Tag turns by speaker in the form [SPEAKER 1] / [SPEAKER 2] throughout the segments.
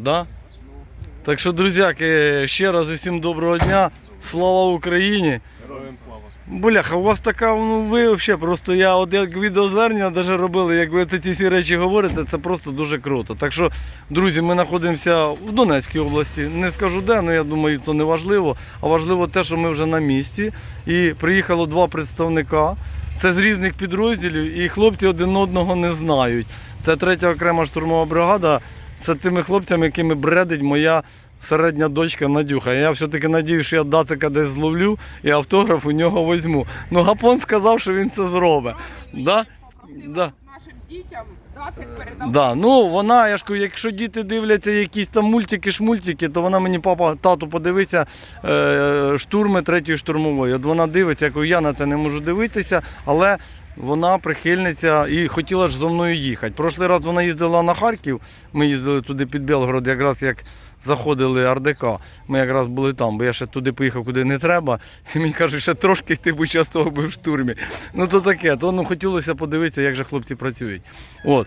[SPEAKER 1] Да? Так що, друзяки, ще раз усім доброго дня. Слава Україні!
[SPEAKER 2] Героям слава.
[SPEAKER 1] Бляха, у вас така, ну ви взагалі просто я от як відеозвернення навіть робили, як ви ці всі речі говорите, це просто дуже круто. Так що, друзі, ми знаходимося в Донецькій області. Не скажу де, але я думаю, то не важливо. А важливо те, що ми вже на місці. І приїхало два представника. Це з різних підрозділів, і хлопці один одного не знають. Це третя окрема штурмова бригада. Це тими хлопцями, якими бредить моя середня дочка Надюха. Я все-таки надію, що я Дацика десь зловлю і автограф у нього візьму. Ну Гапон сказав, що він це зробить. Да? Да.
[SPEAKER 3] нашим дітям Дацик передав.
[SPEAKER 1] Да, ну вона, я ж кажу, якщо діти дивляться якісь там мультики, шмультики, то вона мені, папа, тату, подивися е, штурми третьої штурмової. От вона дивиться, я кажу, я на те не можу дивитися, але вона прихильниця і хотіла ж зо мною їхати. Прошлий раз вона їздила на Харків, ми їздили туди під Белгород, якраз як заходили РДК. Ми якраз були там, бо я ще туди поїхав, куди не треба. І мені кажуть, ще трошки ти б участвував би в штурмі. Ну то таке, то ну, хотілося подивитися, як же хлопці працюють. От.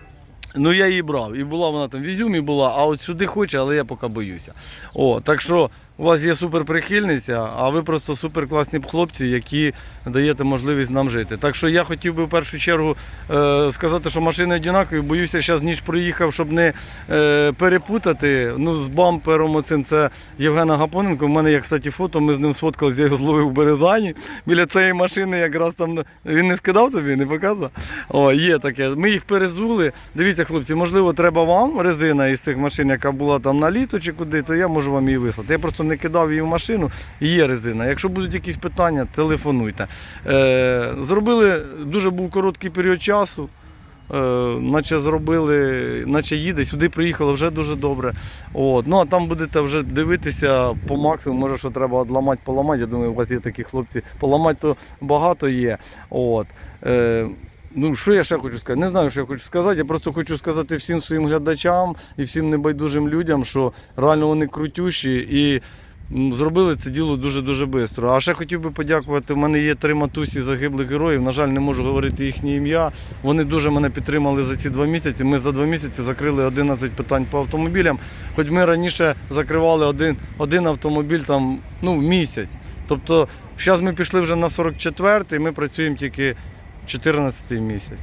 [SPEAKER 1] Ну я її брав. І була вона там в Ізюмі була, а от сюди хоче, але я поки боюся. О, так що у вас є супер прихильниця, а ви просто супер класні хлопці, які даєте можливість нам жити. Так що я хотів би в першу чергу е, сказати, що машини однакові. Боюся, зараз ніч проїхав, щоб не е, перепутати. Ну, з бампером оцим це Євгена Гапоненко. У мене є, кстати, фото. Ми з ним сфоткалися, я його зловив в Березані. Біля цієї машини якраз там він не скидав тобі, не показав. О, є таке. Ми їх перезули. Дивіться, хлопці, можливо, треба вам резина із цих машин, яка була там на літо чи куди, то я можу вам її вислати. Я просто не кидав її в машину, є резина. Якщо будуть якісь питання, телефонуйте. Е, зробили дуже був короткий період часу. Е, наче зробили, наче їде, сюди приїхало вже дуже добре. От. Ну а там будете вже дивитися по максимуму, може, що треба одламати, поламати. Я думаю, у вас є такі хлопці. Поламати то багато є. От. Е, Ну, що я ще хочу сказати? Не знаю, що я хочу сказати. Я просто хочу сказати всім своїм глядачам і всім небайдужим людям, що реально вони крутющі і зробили це діло дуже-дуже швидко. А ще хотів би подякувати. У мене є три матусі загиблих героїв. На жаль, не можу говорити їхнє ім'я. Вони дуже мене підтримали за ці два місяці. Ми за два місяці закрили 11 питань по автомобілям. Хоч ми раніше закривали один, один автомобіль там, ну, в місяць. Тобто, зараз ми пішли вже на 44-й, ми працюємо тільки 14 місяць.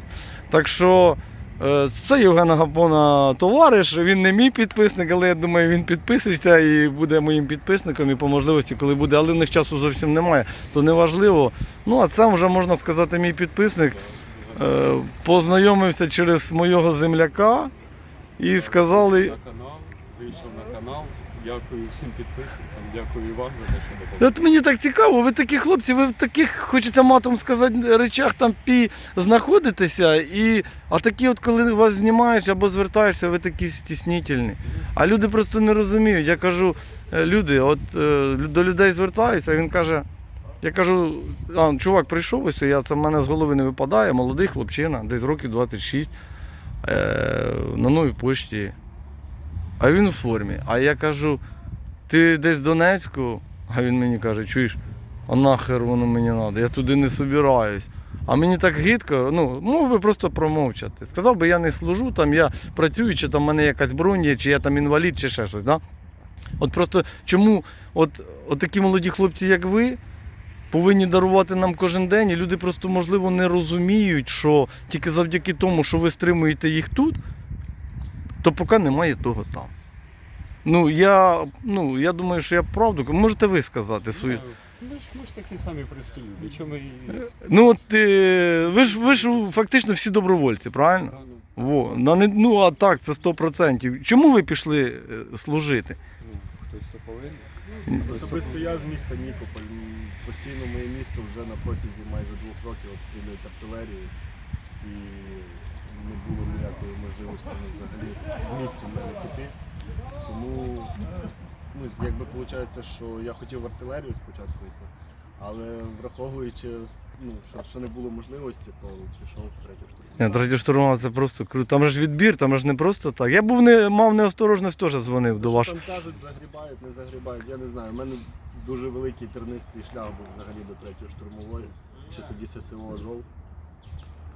[SPEAKER 1] Так що е, це Євгена Гапона товариш, він не мій підписник, але я думаю, він підписується і буде моїм підписником і по можливості, коли буде, але в них часу зовсім немає, то не важливо. Ну, а це вже можна сказати, мій підписник. Е, Познайомився через мого земляка і сказали.
[SPEAKER 2] Вийшов на канал. Дякую всім підписникам, дякую і вам за те, що допомогли.
[SPEAKER 1] От мені так цікаво, ви такі хлопці, ви в таких, хочете матом сказати, речах там пі знаходитеся, і, а такі, от коли вас знімаєш або звертаєшся, ви такі стіснительні. А люди просто не розуміють. Я кажу, е, люди, от е, до людей звертаюся, а він каже. Я кажу, а, чувак, прийшов ось, я це в мене з голови не випадає, молодий хлопчина, десь років 26, е, на новій пошті. А він у формі. А я кажу, ти десь в Донецьку? А він мені каже, чуєш, а нахер воно мені треба, я туди не собираюсь. А мені так гидко, ну, мов би просто промовчати. Сказав би, я не служу, там я працюю, чи там в мене якась бронь чи я там інвалід, чи ще щось. Да? От просто чому от, от такі молоді хлопці, як ви, повинні дарувати нам кожен день, і люди просто, можливо, не розуміють, що тільки завдяки тому, що ви стримуєте їх тут, то поки немає того там. Ну, я, ну, я думаю, що я правду. Можете ви сказати свою.
[SPEAKER 2] Ми ж, ми ж такі самі прості люди. Чому.
[SPEAKER 1] Ну, от е, ви ж ви ж фактично всі добровольці, правильно?
[SPEAKER 2] Ну,
[SPEAKER 1] Во. На не- Ну, а так, це 100%. Чому ви пішли е, служити?
[SPEAKER 2] ну, хтось то повинен.
[SPEAKER 1] Ні.
[SPEAKER 4] Особисто я з міста Нікополь. Постійно моє місто вже на протязі майже двох років обстрілюють артилерію. І не було ніякої можливості взагалі в місті в мене піти. Тому ну, якби виходить, що я хотів в артилерію спочатку йти, але враховуючи, ну, що, що не було можливості, то пішов в третю штурму.
[SPEAKER 1] Ні, третя штурмова це просто круто. Там же ж відбір, там ж не просто так. Я був не мав неосторожність, теж дзвонив до вашого.
[SPEAKER 4] Там кажуть, загрібають, не загрібають, я не знаю. У мене дуже великий тернистий шлях був взагалі до третьої штурмової, ще тоді ССО Азов.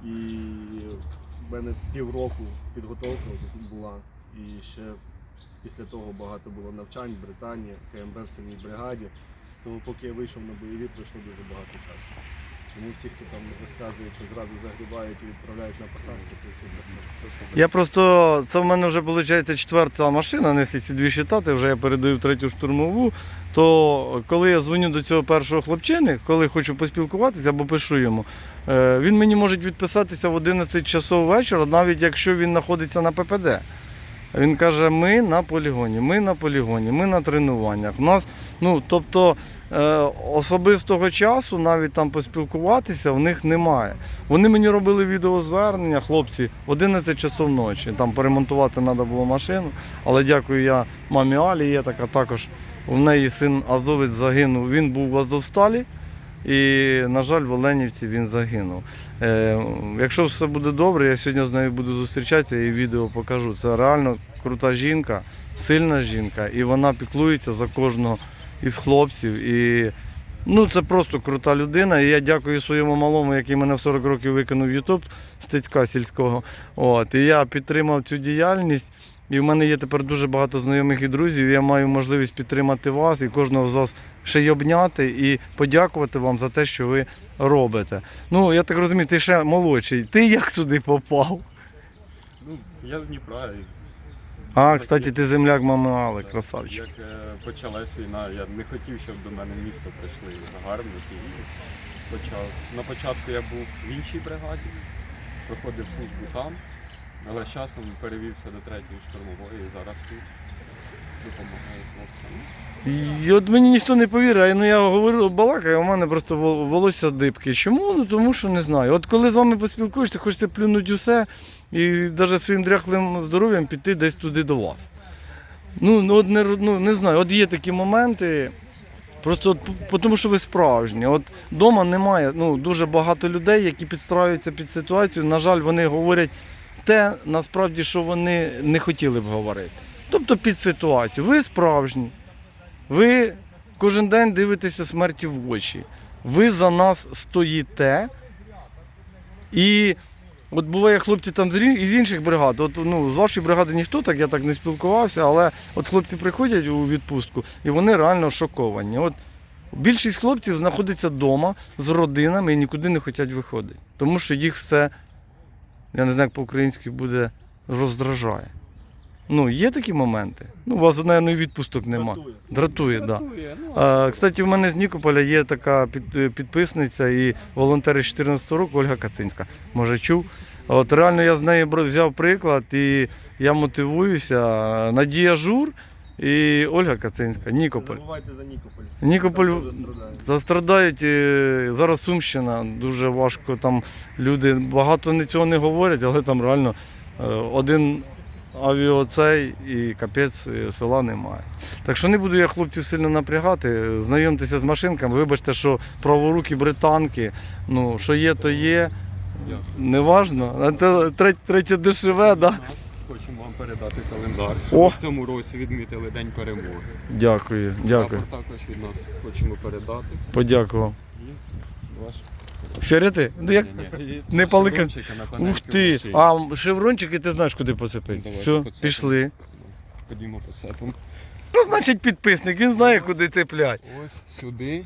[SPEAKER 4] І в мене півроку підготовка була. І ще Після того багато було навчань Британія, КМБ в сильній бригаді. Тому поки я вийшов на бойові, пройшло дуже багато часу. Тому всі, хто там розказує, що зразу загрібають і відправляють на посадку, це все.
[SPEAKER 1] Я просто, це в мене вже виходить четверта машина, несе ці дві щитати, вже я передаю третю штурмову. То коли я дзвоню до цього першого хлопчини, коли хочу поспілкуватися або пишу йому, е, він мені може відписатися в 11 часов вечора, навіть якщо він знаходиться на ППД. Він каже, ми на полігоні, ми на полігоні, ми на тренуваннях. У нас, ну, тобто е, особистого часу навіть там поспілкуватися в них немає. Вони мені робили відеозвернення, хлопці, 11 часов ночі. Там поремонтувати треба було машину. Але дякую я мамі Алі, є така також. У неї син Азовець загинув. Він був в Азовсталі. І, на жаль, в Оленівці він загинув. Е, якщо все буде добре, я сьогодні з нею буду зустрічатися і відео покажу. Це реально крута жінка, сильна жінка, і вона піклується за кожного із хлопців. І ну, це просто крута людина. І я дякую своєму малому, який мене в 40 років викинув в Ютуб Стецька сільського. От, і я підтримав цю діяльність. І в мене є тепер дуже багато знайомих і друзів. і Я маю можливість підтримати вас і кожного з вас ще й обняти і подякувати вам за те, що ви робите. Ну, я так розумію, ти ще молодший. Ти як туди попав?
[SPEAKER 2] Ну, я з Дніпра. і
[SPEAKER 1] А, кстати, ти земляк мами Али, красавчик.
[SPEAKER 2] Як е, почалась війна, я не хотів, щоб до мене в місто прийшли загарбники. І почав. На початку я був в іншій бригаді, проходив службу там, але з часом перевівся до третьої штурмової і зараз тут допомагаю хлопцям.
[SPEAKER 1] І от мені ніхто не повірить, ну я говорю, балакаю, у мене просто волосся дибки. Чому? Ну тому що не знаю. От коли з вами поспілкуєшся, хочеться плюнути усе і навіть своїм дряхлим здоров'ям піти десь туди до вас. Ну, ну, от не, ну, не знаю, от є такі моменти. Просто от, тому що ви справжні. От вдома немає ну, дуже багато людей, які підстраюються під ситуацію. На жаль, вони говорять те, насправді, що вони не хотіли б говорити. Тобто під ситуацію. Ви справжні. Ви кожен день дивитеся смерті в очі. Ви за нас стоїте. І от буває хлопці там з інших бригад. От, ну, з вашої бригади ніхто так, я так не спілкувався, але от хлопці приходять у відпустку і вони реально шоковані. От більшість хлопців знаходиться вдома з родинами і нікуди не хочуть виходити. Тому що їх все, я не знаю, як по-українськи буде, роздражає. Ну, є такі моменти. Ну, у вас, мабуть, і відпусток нема.
[SPEAKER 4] Дратує.
[SPEAKER 1] Дратує, так. Да.
[SPEAKER 2] Ну,
[SPEAKER 1] А, Кстати, в мене з Нікополя є така е, підписниця і волонтер з 14 року Ольга Кацинська. Може чув. От реально я з неї взяв приклад і я мотивуюся. Надія Жур і Ольга Кацинська,
[SPEAKER 4] Не
[SPEAKER 1] Нікополь.
[SPEAKER 4] забувайте за Нікополь.
[SPEAKER 1] Нікополь
[SPEAKER 4] теж
[SPEAKER 1] застрадають. е, Зараз Сумщина дуже важко. Там люди багато не цього не говорять, але там реально е, один авіоцей і капець е, села немає. Так що не буду я хлопців сильно напрягати. Знайомтеся з машинками. Вибачте, що праворукі британки, ну що є, то є.
[SPEAKER 2] Дякую.
[SPEAKER 1] Неважно. Третє дешеве, так? Да?
[SPEAKER 2] Хочемо вам передати календар.
[SPEAKER 1] О!
[SPEAKER 2] Що в цьому році відмітили День перемоги.
[SPEAKER 1] Дякую, дякую.
[SPEAKER 2] Прапор також від нас хочемо передати.
[SPEAKER 1] Подякував.
[SPEAKER 2] І ваш?
[SPEAKER 1] Ну як?
[SPEAKER 2] Ні-ні.
[SPEAKER 1] Не палика.
[SPEAKER 2] На
[SPEAKER 1] Ух ти! А шеврончики ти знаєш, куди поцепити.
[SPEAKER 2] Давайте
[SPEAKER 1] Все,
[SPEAKER 2] поцепимо.
[SPEAKER 1] пішли.
[SPEAKER 2] Ходімо поцепимо.
[SPEAKER 1] Що значить підписник? Він знає, куди цеплять.
[SPEAKER 2] Ось сюди.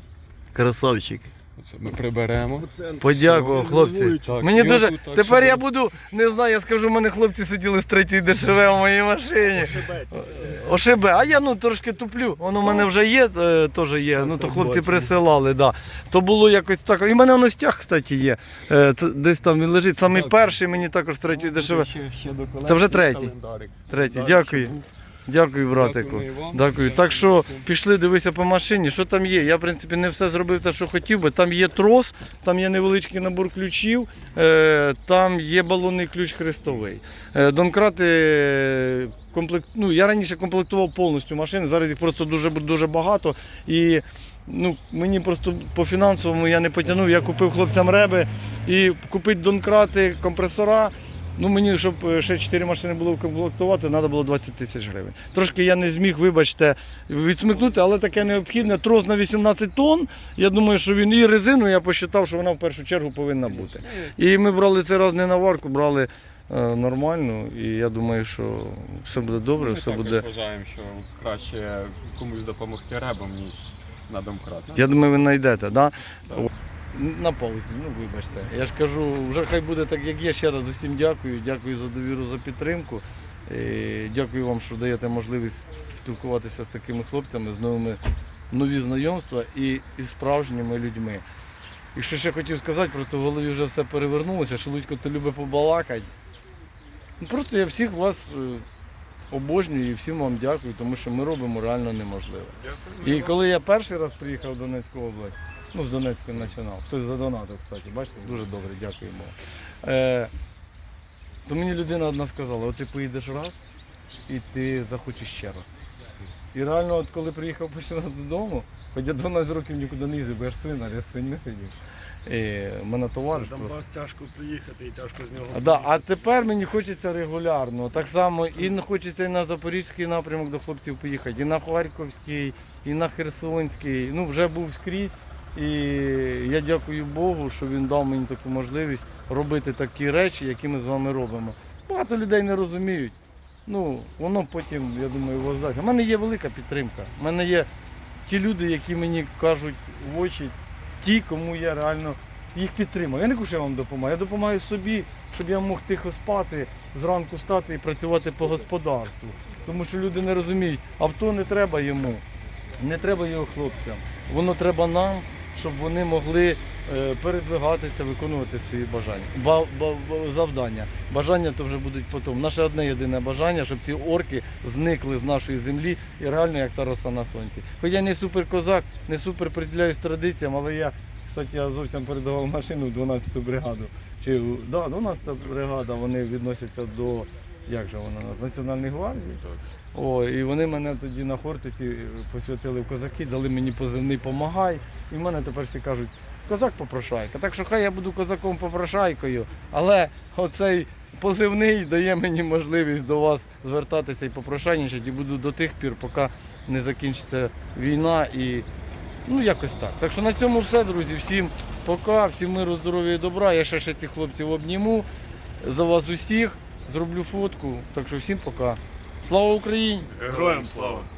[SPEAKER 1] Красавчик.
[SPEAKER 2] Оце ми приберемо.
[SPEAKER 1] Подякував, хлопці.
[SPEAKER 2] Так,
[SPEAKER 1] Мені
[SPEAKER 2] і
[SPEAKER 1] дуже.
[SPEAKER 2] отут так,
[SPEAKER 1] Тепер
[SPEAKER 2] щоб-
[SPEAKER 1] я буду, не знаю, я скажу, в мене хлопці сиділи з третьої дешеве в моїй машині. Ошибе, а я ну трошки туплю. Воно в мене вже є, е, теж є. Ну то хлопці присилали, да. То було якось так. І в мене воно стяг, кстати, є. Е, Це десь там він лежить. Самий
[SPEAKER 2] Так.
[SPEAKER 1] перший мені також з третьої
[SPEAKER 2] Ну,
[SPEAKER 1] дешеве.
[SPEAKER 2] ще- ще до колекції
[SPEAKER 1] Це вже третій.
[SPEAKER 2] календарик.
[SPEAKER 1] Третій, дякую.
[SPEAKER 2] був.
[SPEAKER 1] Дякую, братику.
[SPEAKER 2] Дякую.
[SPEAKER 1] Дякую. Так що пішли, дивися по машині. Що там є? Я, в принципі, не все зробив те, що хотів би. Там є трос, там є невеличкий набор ключів, е, там є балонний ключ хрестовий. Е, Донкрати е, комплект... ну, я раніше комплектував повністю машини, зараз їх просто дуже дуже багато. І ну, мені просто по фінансовому я не потягнув. Я купив хлопцям реби і купити донкрати, компресора. Ну мені, щоб е, ще 4 машини було комплектувати, треба було 20 тисяч гривень. Трошки я не зміг, вибачте, відсмикнути, але таке необхідне. Трос на 18 тонн. Я думаю, що він і резину, я посчитав, що вона в першу чергу повинна бути. І ми брали цей раз не на варку, брали е, нормально, і я думаю, що все буде добре,
[SPEAKER 2] Ми
[SPEAKER 1] все
[SPEAKER 2] також
[SPEAKER 1] буде.
[SPEAKER 2] вважаємо, що краще комусь допомогти ребам, ніж на домкрат.
[SPEAKER 1] Я думаю, ви знайдете, да?
[SPEAKER 2] Так.
[SPEAKER 1] На паузі, ну вибачте. Я ж кажу, вже хай буде так, як є. Ще раз усім дякую. Дякую за довіру, за підтримку. Дякую вам, що даєте можливість спілкуватися з такими хлопцями, з новими нові знайомства і, і справжніми людьми. І що ще хотів сказати, просто в голові вже все перевернулося, що Лудько ти любить побалакати. Ну, просто я всіх вас е, обожнюю і всім вам дякую, тому що ми робимо реально неможливе. І коли я перший раз приїхав в Донецьку область, ну з Донецької починав, хтось задонатив, кстати, бачите, дуже добре, дякуємо. Е, то мені людина одна сказала, от ти поїдеш раз і ти захочеш ще раз. І реально, от коли приїхав перший раз додому, хоч я 12 років нікуди не їздив, бо я ж свинар, я свиньми сидів. І мене товариш просто.
[SPEAKER 4] Донбас тяжко приїхати і тяжко з нього.
[SPEAKER 1] А, да, а тепер мені хочеться регулярно. Так само і хочеться і на Запорізький напрямок до хлопців поїхати, і на Харківський, і на Херсонський. Ну, вже був скрізь. І я дякую Богу, що він дав мені таку можливість робити такі речі, які ми з вами робимо. Багато людей не розуміють. Ну, воно потім, я думаю, воздасть. У мене є велика підтримка. У мене є ті люди, які мені кажуть в очі, ті, кому я реально їх підтримую. Я не кажу, що я вам допомагаю, я допомагаю собі, щоб я мог тихо спати, зранку стати і працювати по господарству. Тому що люди не розуміють, авто не треба йому, не треба його хлопцям. Воно треба нам, щоб вони могли е, передвигатися, виконувати свої бажання. Ба- ба- ба- завдання. Бажання то вже будуть потім. Наше одне єдине бажання, щоб ці орки зникли з нашої землі і реально як та роса на сонці. Хоч я не супер козак, не супер приділяюсь традиціям, але я, кстати, я зовсім передавав машину в 12-ту бригаду. Чи да, 12-та бригада, вони відносяться до як же вона Національної гвардії.
[SPEAKER 2] Так.
[SPEAKER 1] О, і вони мене тоді на Хортиці посвятили в козаки, дали мені позивний помагай. І в мене тепер всі кажуть, козак попрошайка. Так що хай я буду козаком попрошайкою, але оцей позивний дає мені можливість до вас звертатися і попрошайничати, і буду до тих пір, поки не закінчиться війна і ну якось так. Так що на цьому все, друзі. Всім пока, всім миру, здоров'я і добра. Я ще ще цих хлопців обніму за вас усіх, зроблю фотку. Так що всім пока. Слава Україні!
[SPEAKER 4] Героям слава!